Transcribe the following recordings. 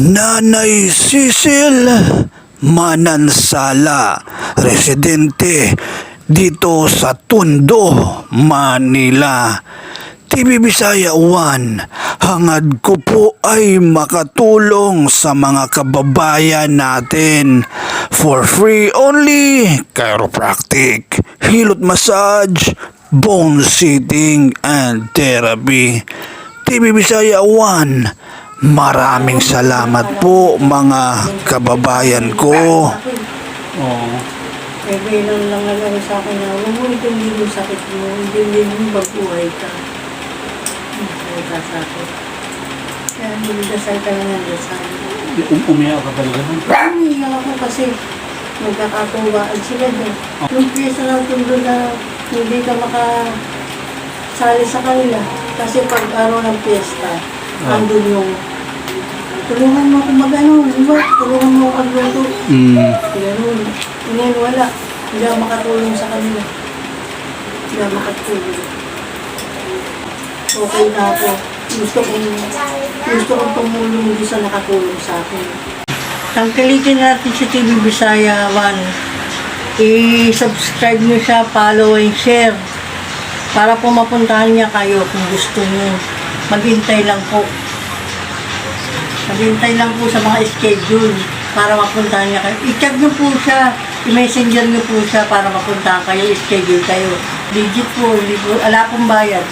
Nanay Cecil Manansala, residente dito sa Tondo, Manila. TV Bisaya 1, hangad ko po ay makatulong sa mga kababayan natin. For free only, chiropractic, hilot massage, bone sitting, and therapy. TV Bisaya 1, maraming salamat po mga kababayan ko. Oo. Eh, gano'n lang nagano sa akin na, huwag mo hindi yung sakit mo, hindi mo magbuhay ka. Ay, ka sa akin. Kaya nagdasal ka na ng dasal. Um, umiyak ka talaga nun. Umiiyak ako kasi magkakatuwaan sila doon. Yung pyesa ng tundo na hindi ka makasali sa kanila. Kasi pag araw ng piyesta, Ah. andun yung tulungan mo ako mag-ano, ba? Tulungan mo ako magluto. Mm. Ganun. Ngayon wala. Hindi ako makatulong sa kanila. Hindi ako makatulong. Okay na ako. Gusto kong, gusto kong tumulong doon sa nakatulong sa akin. Tangkilikin natin si TV Bisaya 1. I-subscribe nyo siya, follow and share. Para po mapuntahan niya kayo kung gusto niyo. Maghintay lang po. Maghintay lang po sa mga schedule para mapuntahan niya kayo. I-chat niyo po siya, i-messenger niyo po siya para mapuntahan kayo, schedule kayo. Legit po, hindi po, ala pong bayad.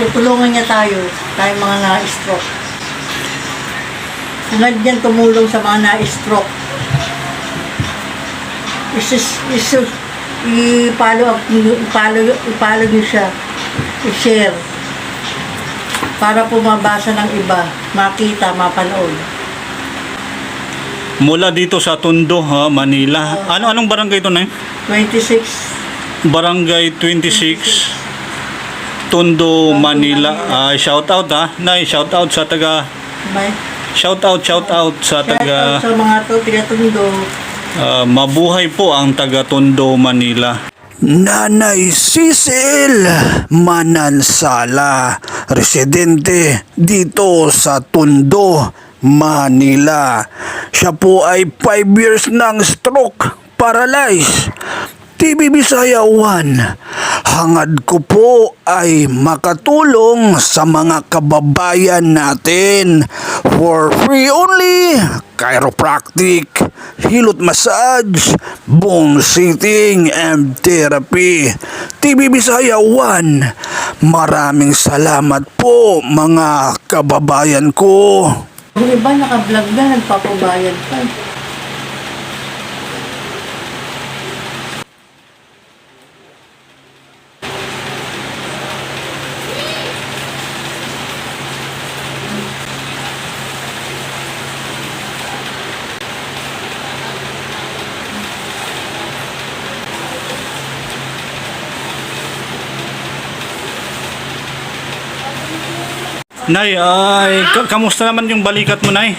Tutulungan niya tayo, tayo mga na-stroke. Sunod yan tumulong sa mga na-stroke. Isus, isus, i-follow up, i-follow, i-follow niyo siya, i-share para po mabasa ng iba, makita, mapanood. Mula dito sa Tondo, ha, Manila. Ano anong barangay ito na? 26, Barangay 26 Tondo, Manila. Ah, shout out ha. Nay, shout out sa taga may shout out, shout out sa taga sa mga to, tiga-tundo, ah, mabuhay po ang taga Tondo, Manila. Nanay Cecil Manansala, residente dito sa Tondo, Manila. Siya po ay 5 years ng stroke, paralyzed. TV Bisaya 1, hangad ko po ay makatulong sa mga kababayan natin for free only chiropractic, hilot massage, bone sitting, and therapy. TV Bisaya 1, maraming salamat po mga kababayan ko. yung iba naka-vlog na, nagpapabayad pa. Nay, ay, kamusta naman yung balikat mo, Nay?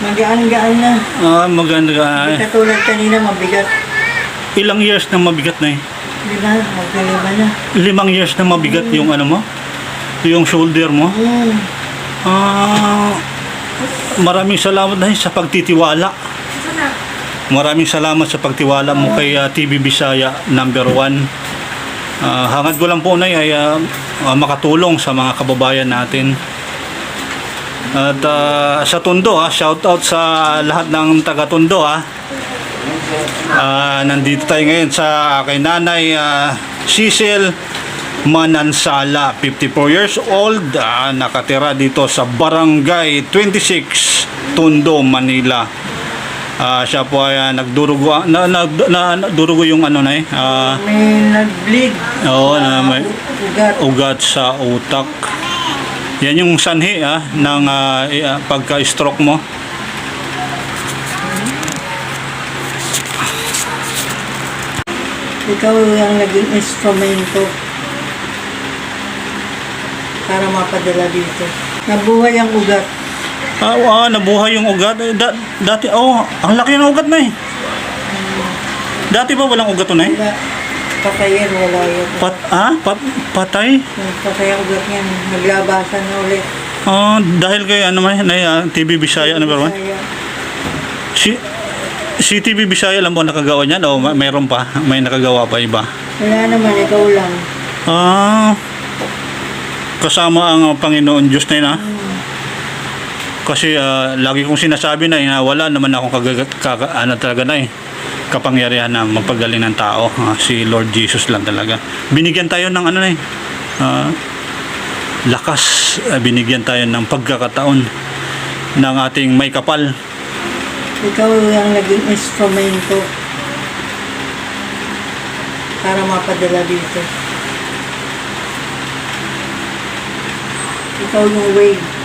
Magaan-gaan na. Ah, magaan-gaan. Katulad kanina, mabigat. Ilang years na mabigat, Nay? Lima, magkalima na. Limang years na mabigat mm. yung ano mo? Yung shoulder mo? Mm. Ah, maraming salamat, Nay, sa pagtitiwala. Maraming salamat sa pagtiwala mo ah. kay ah, uh, TV Bisaya number 1 uh, hangad ko lang po na ay uh, makatulong sa mga kababayan natin at uh, sa Tondo ha, shout out sa lahat ng taga Tondo ha. Uh, nandito tayo ngayon sa kay nanay uh, Cecil Manansala, 54 years old, uh, nakatira dito sa Barangay 26, Tondo, Manila. Ah, siya po ay ah, nagdurugo, ah, na, na, na, nagdurugo yung ano na eh, ah, May nag-bleed. oo, na may Ugat. ugat sa utak. Yan yung sanhi ah, ng ah, pagka-stroke mo. Ikaw yung naging instrumento para mapadala dito. Nabuhay ang ugat. Ah, ah, nabuhay yung ugat. Eh, Da, dati, oh, ang laki ng ugat na eh. Dati ba walang ugat na eh? Wala. Patay yan, wala yan. Pat, ah, pat, patay? Patay ang ugat yan. Naglabasan na ulit. Ah, dahil kay ano may na ah, TV Bisaya number one. Bisaya. Si si TV Bisaya lang ba nakagawa niyan o ma- mayroon pa? May nakagawa pa iba? Wala naman, ikaw lang. Ah, kasama ang uh, Panginoon Diyos na yun ah. Kasi ah, lagi kong sinasabi na na wala naman akong kagagat, kaka, ano talaga na eh, kapangyarihan na magpagaling ng tao. Ah, si Lord Jesus lang talaga. Binigyan tayo ng ano na eh, ah, lakas. Ah, binigyan tayo ng pagkakataon ng ating may kapal. Ikaw yung naging instrumento para mapadala dito. Ikaw yung way.